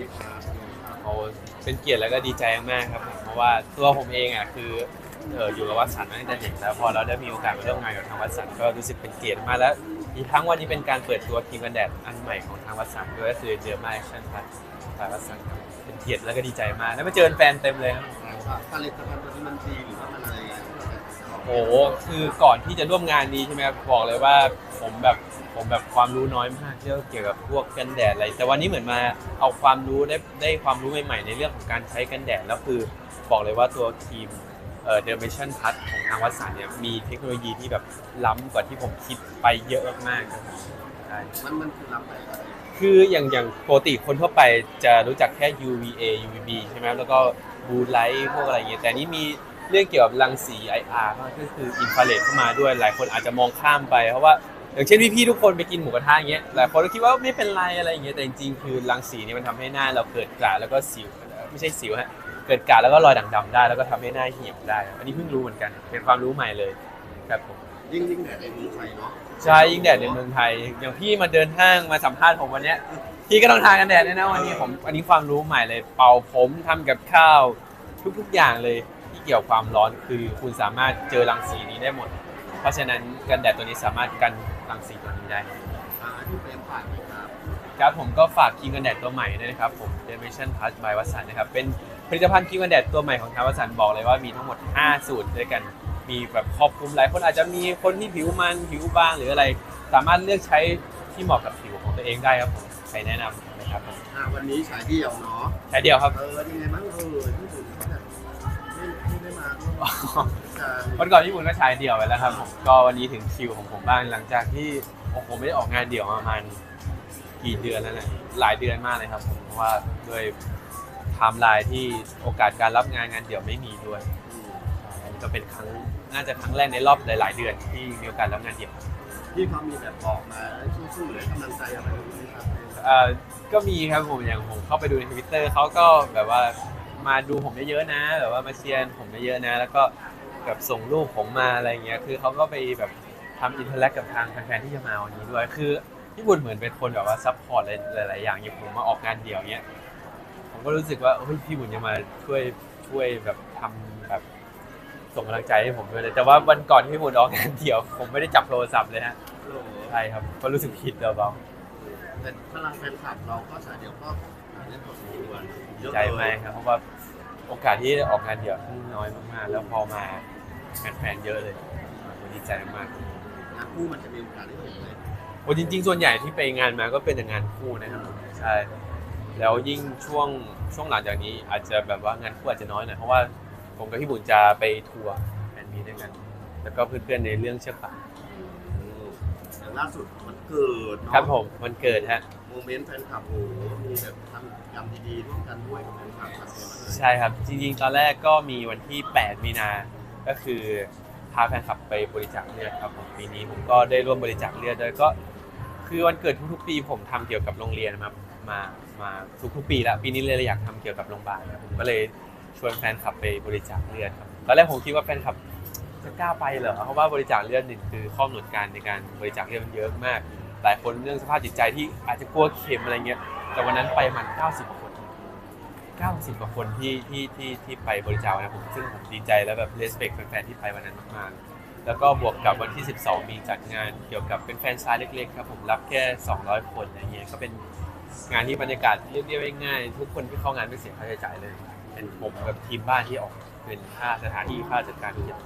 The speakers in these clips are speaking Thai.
นี้ครับโอ้เป็นเกียรติแล้วก็ดีใจมากๆครับผมเพราะว่าตัวผมเองอะคือเอออยู่กับวัดสันมาตั้งแต่เด็กแล้วพอเราได้มีโอกาสมาร่วมงานกับทางวัดสันก็รู้สึกเป็นเกียรติมากแล้วอีกทั้งวันนี้เป็นการเปิดตัวครีมกันแดดอันใหม่ของทางวัดสันด้วยก็คือเจอมาแอคชั่นพัททางวัดสันครับเป็นเกียรติแล้วก็ดีใจมากแล้วมาเจอแฟนเต็มเลยครับว่าผลิตภัณฑ์ตัวนี้มันดีหรือว่ามันอะไรยังไงโอ้โหคือก่อนที่จะร่วมงานนี้ใช่ไหมครับบอกเลยว่าผมแบบ ผมแบบความรู้น้อยมากเรื่องเกี่ยวกับพวกกันแดดอะไร แต่วันนี้เหมือนมาเอาความรู้ได้ได้ความรู้ใหม่ๆในเรื่องของการใช้กันแดดแล้วคือบอกเลยว่าตัวครีมเอ่อเดอร์เมชันพัทของทางวัดสันเนี่ยมีเทคโนโลยีที่แบบล้ำกว่าที่ผมคิดไปเยอะมากๆครับใช่มันมันคือรับไปอะไรคืออย่างอย่างปกติคนทั่วไปจะรู้จักแค่ UVA UVB ใช่ไหมแล้วก็บูไลท์พวกอะไรอย่างเงี้ยแต่นี่มีเรื่องเกี่ยวกับรังสี IR ก็คืออินฟราเรดเข้ามาด้วยหลายคนอาจจะมองข้ามไป เพราะว่า อย่างเช่นพี่ๆทุกคนไปกินหมูกระทะอย่างเงี้ยหลายคนก็คิดว่าไม่เป็นไรอะไรอย่างเงี้ยแต่จริงๆคือรังสีเนี่ยมันทำให้หน้าเราเกิดกระแล้วก็สิวไม่ใช่สิวฮะเกิดกระแล้วก็รอยด่างดำได้ แล้วก็ทำให้หน้าเหี่ยวได้ อันนี้เพิ่งรู้เหมือนกันเป็นความรู้ใหม่เลยครับผมยิ่งยิ่งแดดในเมืองไทยเนาะใช่ยิ่งแดดในเมืองไทย อย่างพี่มาเดินห้างมาสัมภาษณ์ผมวันเนี้ยพี่ก็ต้องทากันแดดด้วยนะวันนี้ผมอันนี้ความรู้ใหม่เลย เป่าผมทำกับข้าว ทุกๆอย่างเลยที่เกี่ยวความร้อนคือคุณสามารถเจอรังสีนี้ได้หมด เพราะฉะนั้นกันแดดตัวนี้สามารถกันรังสีตัวนี้ได้ อ่าที่เป็นผ่านไหมครับครับผมก็ฝากครีมกันแดดตัวใหม่ด้วยนะครับผม d e m i s i o n Plus by วัสันนะครับ เป็นผลิตภัณฑ์ครีมกันแดดตัวใหม่ของทางวัสันบอกเลยว่ามีทั้งหมด 5 สูตรด้วยกัน มีแบบครอบคลุมหลายคนอาจจะมีคนที่ผิวมันผิวบางหรืออะไร สามารถเลือกใช้ที่เหมาะกับผิวของตัวเองได้ครับผมใครแนะนำนะครับผมอ่าวันนี้ฉายเดี่ยวเนาะใช้เดียวครับ เออยังไงบ้างเออที่สุดเขาแบบไม่ไม่ได้มาร่วมการ วันก่อนญี่ปุ่นก็ใช้เดียวไปแล้วครับผมก็วันนี้ถึงคิวของผมบ้างหลังจากที่โอ้โหไม่ได้ออกงานเดี่ยวมาประมาณกี่เดือนแล้วนะหลายเดือนมากเลยครับผมเพราะว่าด้วยไทม์ไลน์ที่โอกาสการรับงานงานเดี่ยวไม่มีด้วยอืมอันนี้ก็เป็นครั้งน่าจะครั้งแรกในรอบหลาย ๆ เดือนที่มีโอกาสรับงานเดี่ยวที่เขามีแบบบอกมาสู้ๆหรือกำลังใจอะไรไหมครับเอ่อก็มีครับผมอย่างผมเข้าไปดูในทวิตเตอร์เขาก็แบบว่ามาดูผมเยอะๆนะแบบว่ามาเชียร์ผมเยอะๆนะ แล้วก็ แบบส่งรูปผมมาอะไรเงี้ยคือเขาก็ไปแบบทำอินเทอร์แลกกับทางแฟนๆที่จะมาวันนี้ด้วย คือพี่บุญเหมือนเป็นคนแบบว่าซัพพอร์ตหลายๆอย่างอย่างผมมาออกงานเดี่ยวเนี้ยผมก็รู้สึกว่าเฮ้ยพี่บุญจะมาช่วยช่วยแบบทำแบบส่งกำลังใจให้ผมด้วยเลยแต่ว่าวันก่อนที่พี่บุญออกงานเดี่ยว ผมไม่ได้จับโทรศัพท์เลยฮะโอ้โหใช่ครับก็รู้สึกผิดเบาแต่พลังแฟนคลับเราก็ฉายเดี่ยวก็เล่นพอสมควรๆเยอะใจเลยมากครับเพราะว่า โอกาสที่ได้ออกงานเดี่ยวน้อยมากๆ แล้วพอมาแฟนๆเยอะเลยผมดีใจมากงานคู่มันจะมีโอกาสได้เห็นเลยโอ้จริง ๆ ส่วนใหญ่ที่ไปงานมาก็เป็นแต่งานคู่นะครับใช่แล้วยิ่งช่วงช่วงหลังจากนี้อาจจะแบบว่างานคู่อาจจะน้อยหน่อยเพราะว่าผมกับพี่บุญจะไปทัวร์แฟนมีตด้วยกัน แล้วก็เพื่อนๆในเรื่องเชือกป่านอืมอย่างล่าสุดมันเกิดเนาะครับผมมันเกิดฮะโมเมนต์แฟนคลับโอ้โหมีแบบทำยำดีๆร่วมกันด้วยกับแฟนคลับมาเสียมาเลยใช่ครับ จริงๆ ตอนแรกก็มีวันที่ 8 มีนา ก็คือพาแฟนคลับไปบริจาคเลือดครับผมปีนี้ผมก็ได้ร่วมบริจาคเลือดด้วยก็คือวันเกิดทุกๆ ปีผมทำเกี่ยวกับโรงเรียนมามามาทุกๆ ปีแล้วปีนี้เลยอยากทำเกี่ยวกับโรงพยาบาลครับผมก็เลยชวนแฟนคลับไปบริจาคเลือดครับตอนแรกผมคิดว่าแฟนคลับจะกล้าไปเหรอเพราะว่าบริจาคเลือดหนึ่งคือข้อกำหนดการในการบริจาคเลือดมันเยอะมาก หลายคนเรื่องสภาพจิตใจที่อาจจะกลัวเข็มอะไรเงี้ย แต่วันนั้นไปมัน90กว่าคน 90กว่าคนที่ที่ที่ที่ไปบริจาคนะผมซึ่งผมดีใจแล้วแบบเลสเ c t แฟนๆที่ไปวันนั้นมากๆ แล้วก็บวกกับวันที่ 12 มีจัดงานเกี่ยวกับเป็นแฟนซายเล็กๆครับผมรับแค่ 200 คนอะไรเงี้ยก็เป็นงานที่บรรยากาศเรียบๆง่ายๆทุกคนที่เข้างานไม่เสียค่าใช้จ่ายเลย เป็นผมกับทีมบ้านที่ออกเป็นค่าสถานที่ค่าจัดการทุกอย่าง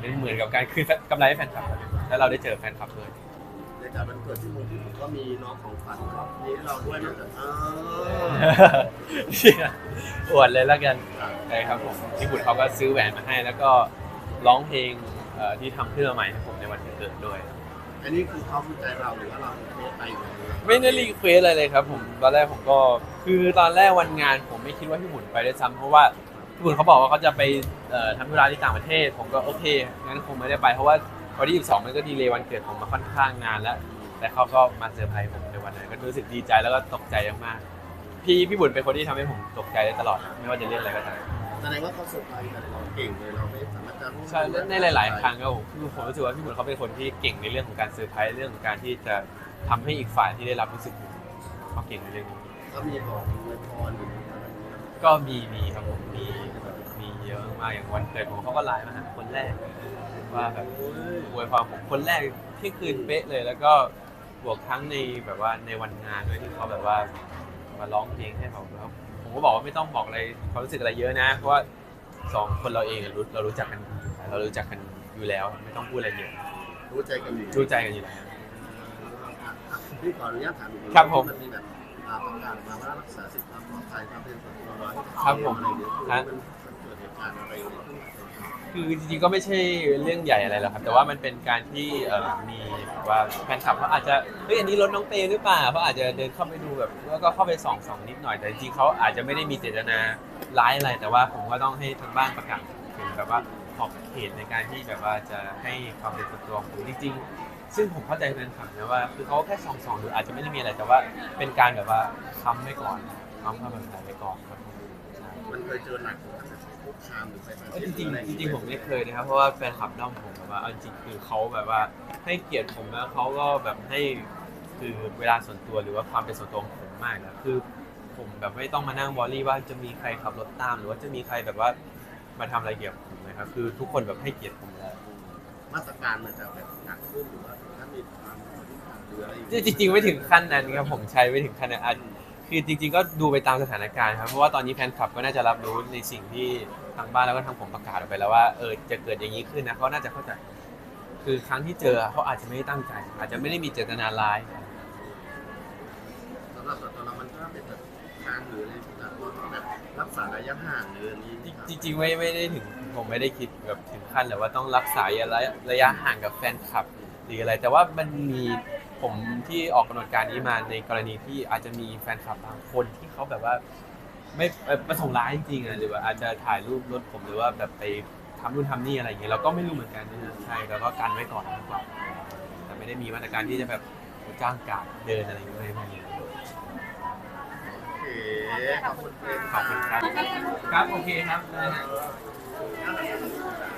เป็นเหมือนกับการคืนกำไรให้แฟนคลับครับแล้วเราได้เจอแฟนคลับด้วย ในการวันเกิดที่ผมก็มีน้องของฝันก็มีให้เราด้วยนะเอออวดเลยแล้วกันใช่ครับผมพี่บุตรเขาก็ซื้อแหวนมาให้ แล้วก็ร้องเพลงเอ่อที่ทำขึ้นมาใหม่ให้ผมในวันเกิดด้วย อันนี้คือเขาคือใจเราหรือว่าเราเทสไปอยู่แล้วไม่ได้รีเควสอะไรเลยครับผมตอนแรกผมก็คือตอนแรกวันงาน ผมไม่คิดว่าพี่บุญไปด้วยซ้ำเพราะว่าพี่บุญเขาบอกว่าเขาจะไปเอ่อทำธุระที่ต่างประเทศ ผมก็โอเคงั้นคงไม่ได้ไปเพราะว่า วันที่22มันก็ดีเลยวันเกิดผมมาค่อนข้างนานแล้ว แต่เขาก็มาเซอร์ไพรส์ผมในวันนั้นก็รู้สึกดีใจแล้วก็ตกใจมากๆพี่พี่บุญเป็นคนที่ทำให้ผมตกใจได้ตลอด ไม่ว่าจะเรื่องอะไรก็ตามแสดงว่าเขาเซอร์ไพรส์แต่เราเก่งเลยเราไม่สามารถจะร่วมใช่ในหลาย ๆ ครั้งก็ผมคือผมรู้สึกว่าพี่บุญเขาเป็นคนที่เก่งในเรื่องของการเซอร์ไพรส์เรื่องของการที่จะทำให้อีกฝ่ายที่ได้รับรู้สึกเขาเก่งในเรื่องนี้เอเขามีบอกอวยพรหรืออะไรอย่างเงี้ยก็มีมีครับผมมีแบบ มีเยอะมากอย่างวันเกิดผมเขาก็ไลน์มาหาคนแรก ว่าแบบโอ้ยอวยพรผมคนแรกเที่ยงคืนเป๊ะเลย แล้วก็บวกทั้งในแบบว่าในวันงานด้วยที่เขาแบบว่ามาร้องเพลงให้ผมแล้วผมก็บอกว่าไม่ต้องบอกอะไรความรู้สึกอะไรเยอะนะ เพราะว่าสองคนเราเองอะรู้เรารู้จักกันเรารู้จักกันอยู่แล้ว ไม่ต้องพูดอะไรเยอะรู้ใจกันอยู่รู้ใจกันอยู่แล้วพี่ขออนุญาตถามอีกนิดครับผมนมีแบบอ่าประกาศมาว่ารักษาสิทธิความปลอดภัยความเป็นส่วนตัวน้อยครับผมอะไรอย่างเงี้ยคือฮะมัน มันอะไรคือจริงๆก็ไม่ใช่เรื่องใหญ่อะไรหรอกครับ แต่ว่ามันเป็นการที่เอ่อมีแบบว่าแฟนคลับเขาอาจจะเฮ้ยอันนี้รถน้องเตหรือเปล่าเขาอาจจะเดินเข้าไปดูแบบแล้วก็เข้าไปส่องส่องนิดหน่อยแต่จริงๆเขาอาจจะไม่ได้มีเจตนาร้ายอะไร แต่ว่าผมก็ต้องให้ทางบ้านประกาศถึงแบบว่าขอบเขตในการที่แบบว่าจะให้ความเป็นส่วนตัวของผมจริงๆ ซึ่งผมเข้าใจแฟนคลับนะว่า คือเขาแค่ส่องส่องๆดูออาจจะไม่ได้มีอะไรแต่ว่าเป็นการแบบว่าค้ำไว้ก่อนค้ำความเป็นไว้ก่อนครับผม มันเคยเจอหนักกว่านั้นไหมคุกคามหรือไปทางเออจเพศริงหออะไอๆจย่าริงๆผมไม่เคยนะครับ เพราะว่าแฟนคลับด้อมผมแบบว่าเอาจริงๆคือเขาแบบว่าให้เกียรติผมแล้วเขาก็แบบให้คือเวลาส่วนตัวหรือว่าความเป็นส่วนตัวของผมมากนะคือ ผมแบบไม่ต้องมานั่งวอรี่ว่าจะมีใครขับรถตาม หรือว่าจะมีใครแบบว่ามาทำอะไรเกี่ยวกับผมนะครับคือทุกคนแบบให้เกียรติผมแล้วมาตรการมันจะแบบหนักขึ้นหรือว่าถ้ามีความหรืออะไรอย่างเงี้ยจริงๆไม่ถึงขั้นนั้นครับผมใช้ไม่ถึงขั้นนั้นอะ คือจริงๆก็ดูไปตามสถานการณ์ครับเพราะว่าตอนนี้แฟนคลับก็น่าจะรับรู้ในสิ่งที่ทางบ้านแล้วก็ทางผมประกาศออกไปแล้วว่าเออจะเกิดอย่างนี้ขึ้นนะเขาน่าจะเข้าใจ คือครั้งที่เจอเขาอาจจะไม่ได้ตั้งใจ อาจจะไม่ได้มีเจตนาร้ายสำหรับตัวเรามันก็เป็นแบบการหรืออะไรที่แบบเราต้องแบบรักษาระยะห่างหรืออะไรอย่างนี้จริงๆไม่ไม่ได้ถึงผมไม่ได้คิดแบบถึงขั้นเลยว่าต้องรักษาระยะระยะห่างกับแฟนคลับหรืออะไร แต่ว่ามันมี ผมที่ออกกำหนดการนี้มาในกรณีที่อาจจะมีแฟนคลับบางคนที่เขาแบบว่า ไม่เอ่อประสงค์ร้ายจริงๆอะหรือว่าอาจจะถ่ายรูปรถผมหรือว่าแบบไปทำนู่นทำนี่อะไรอย่างเงี้ยเราก็ไม่รู้เหมือนกันนะฮะใช่แล้วก็กันไว้ก่อนดีกว่าแต่ไม่ได้มีมาตรการที่จะแบบจ้างกาดเดินอะไรอย่างเงี้ยไม่มี โอเคขอบคุณเพื่อนขอบคุณครับ ครับ โอเคครับได้ฮะ ครับ